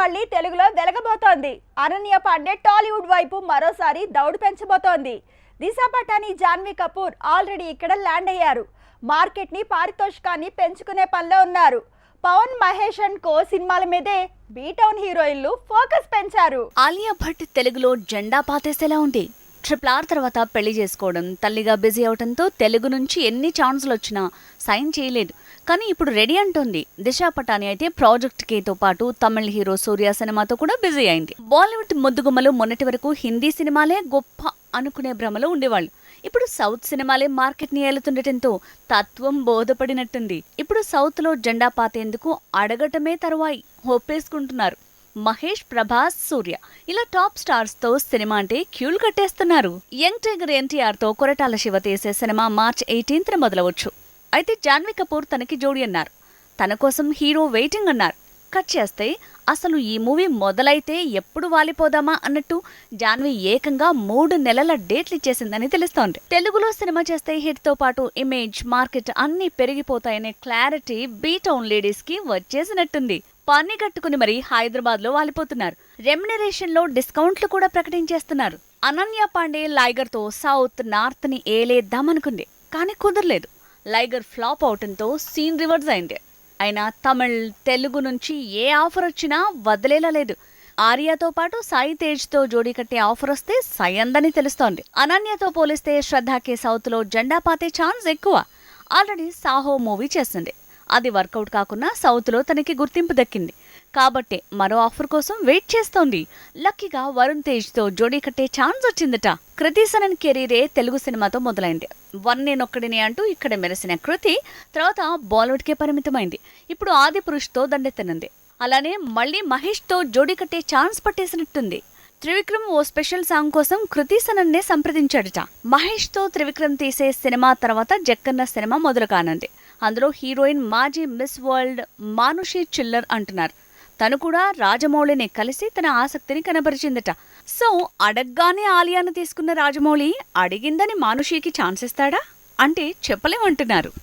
మళ్ళీ తెలుగులో వెలగబోతోంది. అనన్య పాండే టాలీవుడ్ వైపు మరోసారి దౌడు పెంచబోతోంది. దిశ పటాని జాన్వీ కపూర్ ఆల్రెడీ ఇక్కడ ల్యాండ్ అయ్యారు. మార్కెట్ని పారితోషికాన్ని పెంచుకునే పనిలో ఉన్నారు. పవన్ మహేష్ అండ్ కో సినిమాల మీదే బీటౌన్ హీరోయిన్లు ఫోకస్ పెంచారు. ఆలియా భట్ తెలుగులో జెండా పాతేసేలా ఉంది. ట్రిపుల్ ఆర్ తర్వాత పెళ్ళి చేసుకోవడం తల్లిగా బిజీ అవడంతో తెలుగు నుంచి ఎన్ని ఛాన్సులు వచ్చినా సైన్ చేయలేదు. కానీ ఇప్పుడు రెడీ అంటోంది. దిశా పటాని అయితే ప్రాజెక్ట్ కేతో పాటు తమిళ హీరో సూర్య సినిమాతో కూడా బిజీ అయింది. బాలీవుడ్ ముద్దుగుమ్మలు మొన్నటి వరకు హిందీ సినిమాలే గొప్ప అనుకునే భ్రమలో ఉండేవాళ్ళు. ఇప్పుడు సౌత్ సినిమాలే మార్కెట్ని ఏలుతుండటంతో తత్వం బోధపడినట్టుంది. ఇప్పుడు సౌత్లో జెండా పాతేందుకు అడగటమే తరువాయి. ఒప్పేసుకుంటున్నారు. మహేష్ ప్రభాస్ సూర్య. ఇలా టాప్ స్టార్స్తో సినిమా అంటే క్యూలు కట్టేస్తున్నారు. యంగ్ టైగర్ ఎన్టీఆర్తో కొరటాల శివ తీసే సినిమా మార్చ్ ఎయిటీన్త్ మొదలవచ్చు. అయితే జాన్వీ కపూర్ తనకి జోడి అన్నారు. తన కోసం హీరో వెయిటింగ్ అన్నారు. కట్ చేస్తే అసలు ఈ మూవీ మొదలైతే ఎప్పుడు వాలిపోదామా అన్నట్టు జాన్వి ఏకంగా మూడు నెలల డేట్లు ఇచ్చేసిందని తెలుస్తోంది. తెలుగులో సినిమా చేస్తే హిట్తో పాటు ఇమేజ్ మార్కెట్ అన్ని పెరిగిపోతాయనే క్లారిటీ బీటౌన్ లేడీస్కి వచ్చేసినట్టుంది. పని కట్టుకుని మరి హైదరాబాద్లో వాలిపోతున్నారు. రెమ్యునరేషన్లో డిస్కౌంట్లు కూడా ప్రకటించేస్తున్నారు. అనన్య పాండే లైగర్తో సౌత్ నార్త్ని ఏలేద్దామనుకుంది. కానీ కుదరలేదు. లైగర్ ఫ్లాప్ అవటంతో సీన్ రివర్స్ అయింది. అయినా తమిళ్ తెలుగు నుంచి ఏ ఆఫర్ వచ్చినా వదిలేలా లేదు. ఆర్యాతో పాటు సాయి తేజ్తో జోడీ కట్టే ఆఫర్ వస్తే సయందని తెలుస్తోంది. అనన్యతో పోలిస్తే శ్రద్ధాకే సౌత్లో జెండా పాతే ఛాన్స్ ఎక్కువ. ఆల్రెడీ సాహో మూవీ చేస్తుంది. అది వర్కౌట్ కాకుండా సౌత్లో తనకి గుర్తింపు దక్కింది. కాబట్టే మరో ఆఫర్ కోసం వెయిట్ చేస్తోంది. లక్కీగా వరుణ్ తేజ్తో జోడీ కట్టే ఛాన్స్ వచ్చిందట. కృతి సనన్ కెరీరే తెలుగు సినిమాతో మొదలైంది. వన్ నేనొక్కడినే అంటూ ఇక్కడ మెరిసిన కృతి తర్వాత బాలీవుడ్కే పరిమితమైంది. ఇప్పుడు ఆది పురుష్తో దండెత్తనుంది. అలానే మళ్ళీ మహేష్తో జోడీ కట్టే ఛాన్స్ పట్టేసినట్టుంది. త్రివిక్రమ్ ఓ స్పెషల్ సాంగ్ కోసం కృతి సనన్నే సంప్రదించాడట. మహేష్తో త్రివిక్రమ్ తీసే సినిమా తర్వాత జక్కన్న సినిమా మొదలు కానుంది. అందులో హీరోయిన్ మాజీ మిస్ వరల్డ్ మానుషి చిల్లర్ అంటున్నారు. తను కూడా రాజమౌళిని కలిసి తన ఆసక్తిని కనబరిచిందట. సో అడగ్గానే ఆలియాను తీసుకున్న రాజమౌళి అడిగిందని మానుషికి ఛాన్స్ ఇస్తాడా అంటే చెప్పలేమంటున్నారు.